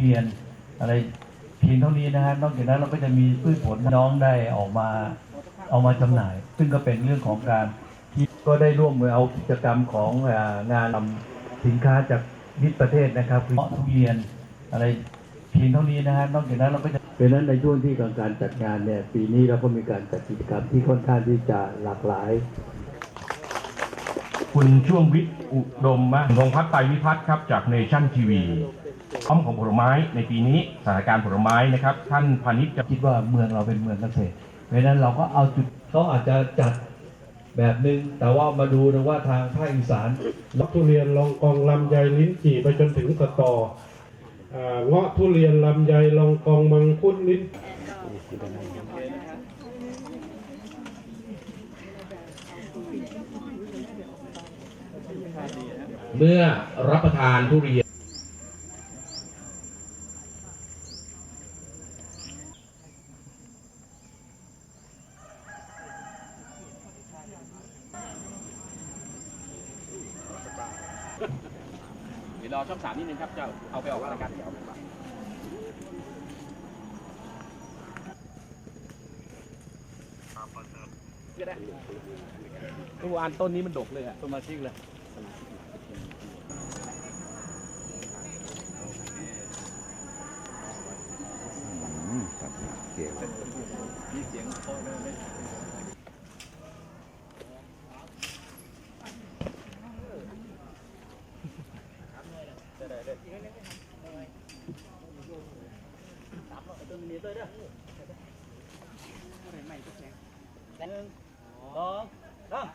เรียน อะไรเพียงเท่านี้นะฮะนอกจากนั้นเราก็จะมีพืชผลน้องได้ออกมาเอามาจำหน่าย ซึ่งก็เป็นเรื่องของการที่ก็ได้ร่วมมือเอากิจกรรมของเอ่องานนำสินค้าจากมิตรประเทศนะครับคือทุเรียนอะไรเพียงเท่านี้นะฮะนอกจากนั้นเราก็จะเพราะฉะนั้นในช่วงที่ของการจัดงานเนี่ยปีนี้เราก็มีการจัดกิจกรรมที่ค่อนข้างที่จะหลากหลาย คุณช่วงวิทย์อุดมมะพงษ์พัฒน์ไตรวิพัฒน์ครับจากเนชั่นทีวี พร้อมของผลไม้ในปีนี้สถานการณ์ผลไม้นะครับ ท่านพาณิชย์จะคิดว่าเมืองเราเป็นเมืองเกษตรเพราะฉะนั้นเราก็เอาจุดเขาอาจจะจัดแบบหนึ่งแต่ว่ามาดูนะว่าทางภาคอีสานเงาะทุเรียนลองกองลำไยลิ้นจี่ไปจนถึงสตออ่าเงาะทุเรียนลำไยลองกองมังคุดลิ้นเมื่อรับประทานทุเรียน ดี๋ยวรอช่องสามนิดนึงครับจะเอาไปออกรายการเดี๋ยวเอาไปฝากก็ได้เมื่อวานต้นนี้มันดกเลยอะต้นมาชิกเลย สองสาม